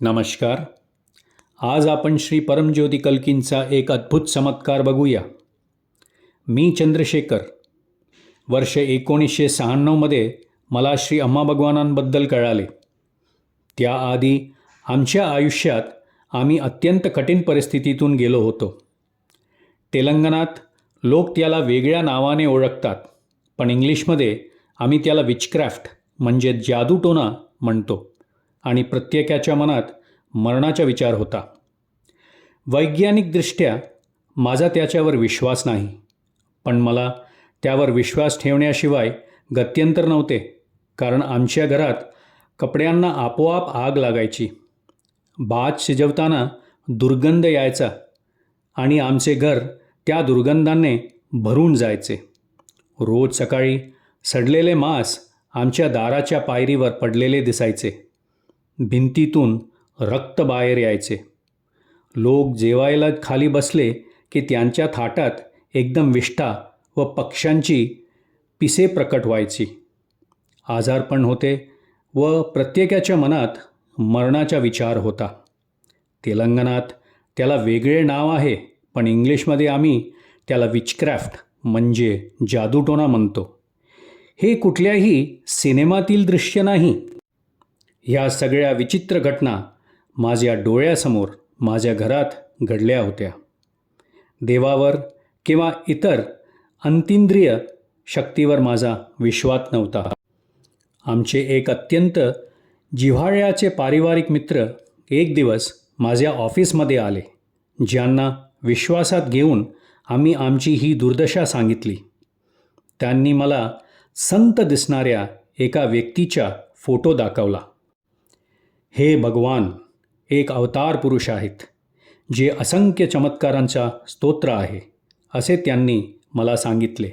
नमस्कार. आज आपण श्री परमज्योती कल्कींचा एक अद्भुत चमत्कार बघूया. मी चंद्रशेखर. वर्ष एकोणीसशे शहाण्णवमध्ये मला श्री अम्मा भगवानांबद्दल कळाले. त्याआधी आमच्या आयुष्यात आम्ही अत्यंत कठीण परिस्थितीतून गेलो होतो. तेलंगणात लोक त्याला वेगळ्या नावाने ओळखतात पण इंग्लिशमध्ये आम्ही त्याला विचक्राफ्ट म्हणजे जादूटोना म्हणतो. आणि प्रत्येकाच्या मनात मरणाचा विचार होता. वैज्ञानिकदृष्ट्या माझा त्याच्यावर विश्वास नाही पण मला त्यावर विश्वास ठेवण्याशिवाय गत्यंतर नव्हते कारण आमच्या घरात कपड्यांना आपोआप आग लागायची. भात शिजवताना दुर्गंध यायचा आणि आमचे घर त्या दुर्गंधाने भरून जायचे. रोज सकाळी सडलेले मांस आमच्या दाराच्या पायरीवर पडलेले दिसायचे. भिंतीतून रक्त बाहेर यायचे. लोक जेवायला खाली बसले की त्यांच्या थाटात एकदम विष्ठा व पक्ष्यांची पिसे प्रकट व्हायची. आजारपण होते व प्रत्येकाच्या मनात मरणाचा विचार होता. तेलंगणात त्याला वेगळे नाव आहे पण इंग्लिशमध्ये आम्ही त्याला विचक्राफ्ट म्हणजे जादूटोना म्हणतो. हे कुठल्याही सिनेमातील दृश्य नाही. ह्या सगळ्या विचित्र घटना माझ्या डोळ्यासमोर माझ्या घरात घडल्या होत्या. देवावर किंवा इतर अंतिंद्रिय शक्तीवर माझा विश्वास नव्हता. आमचे एक अत्यंत जिव्हाळ्याचे पारिवारिक मित्र एक दिवस माझ्या ऑफिसमध्ये आले ज्यांना विश्वासात घेऊन आम्ही आमची ही दुर्दशा सांगितली. त्यांनी मला संत दिसणाऱ्या एका व्यक्तीचा फोटो दाखवला. हे भगवान एक अवतार पुरुष आहेत जे असंख्य चमत्कारांचा स्तोत्र आहे असे त्यांनी मला सांगितले.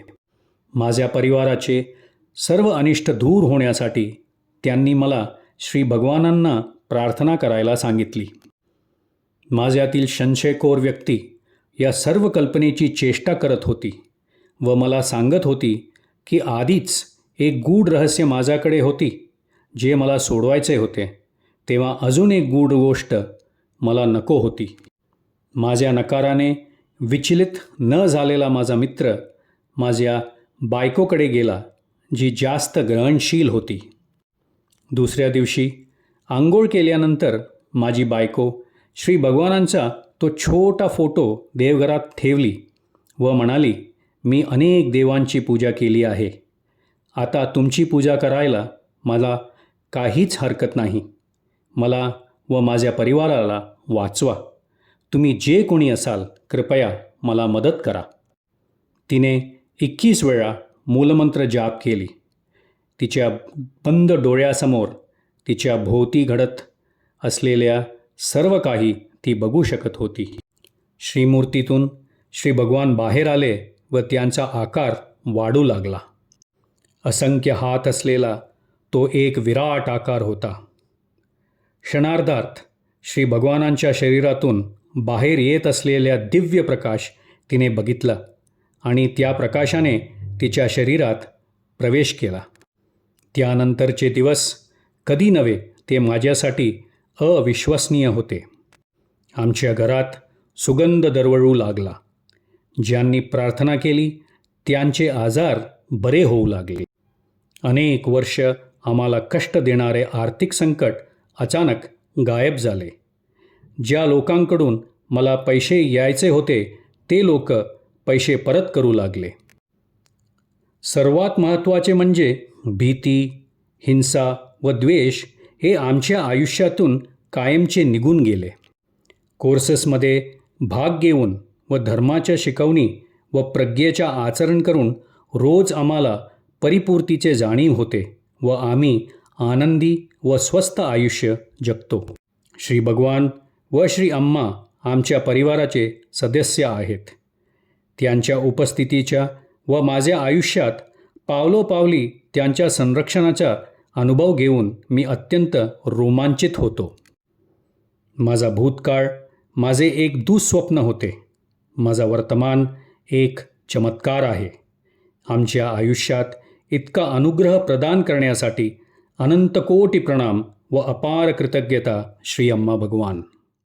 माझ्या परिवाराचे सर्व अनिष्ट दूर होण्यासाठी त्यांनी मला श्री भगवानांना प्रार्थना करायला सांगितली. माझ्यातील संशयखोर व्यक्ती या सर्व कल्पनेची चेष्टा करत होती व मला सांगत होती की आधीच एक गूढ रहस्य माझ्याकडे होती जे मला सोडवायचे होते. तेव्हा अजून एक गूढ गोष्ट मला नको होती. माझ्या नकाराने विचलित न झालेला माझा मित्र माझ्या बायकोकडे गेला जी जास्त ग्रहणशील होती. दुसऱ्या दिवशी आंघोळ केल्यानंतर माझी बायको श्री भगवानांचा तो छोटा फोटो देवघरात ठेवली व म्हणाली मी अनेक देवांची पूजा केली आहे. आता तुमची पूजा करायला मला काहीच हरकत नाही. मला व माझ्या परिवाराला वाचवा. तुम्ही जे कोणी असाल कृपया मला मदत करा. तिने एकवीस वेळा मूलमंत्र जाप केली. तिच्या बंद डोळ्यासमोर तिच्या भोवती घडत असलेल्या सर्व काही ती बघू शकत होती. श्रीमूर्तीतून श्री भगवान बाहेर आले व त्यांचा आकार वाढू लागला. असंख्य हात असलेला तो एक विराट आकार होता. क्षणार्धात श्री भगवानांच्या शरीरातून बाहेर येत असलेल्या दिव्य प्रकाश तिने बघितला आणि त्या प्रकाशाने तिच्या शरीरात प्रवेश केला. त्यानंतरचे दिवस कधी नव्हे ते माझ्यासाठी अविश्वसनीय होते. आमच्या घरात सुगंध दरवळू लागला. ज्यांनी प्रार्थना केली त्यांचे आजार बरे होऊ लागले. अनेक वर्ष आम्हाला कष्ट देणारे आर्थिक संकट अचानक गायब झाले. ज्या लोकांकडून मला पैसे यायचे होते ते लोक पैसे परत करू लागले. सर्वात महत्त्वाचे म्हणजे भीती हिंसा व द्वेष हे आमच्या आयुष्यातून कायमचे निघून गेले. कोर्सेसमध्ये भाग घेऊन व धर्माच्या शिकवणी व प्रज्ञेच्या आचरण करून रोज आम्हाला परिपूर्तीचे जाणीव होते व आम्ही आनंदी व स्वस्त आयुष्य जगतो. श्री भगवान व श्री अम्मा आमच्या परिवाराचे सदस्य आहेत. त्यांच्या उपस्थितीच्या व माझ्या आयुष्यात पावलोपावली त्यांच्या संरक्षणाचा अनुभव घेऊन मी अत्यंत रोमांचित होतो. माझा भूतकाळ माझे एक दुःस्वप्न होते. माझा वर्तमान एक चमत्कार आहे. आमच्या आयुष्यात इतका अनुग्रह प्रदान करण्यासाठी अनंत कोटी प्रणाम व अपार कृतज्ञता श्री अम्मा भगवान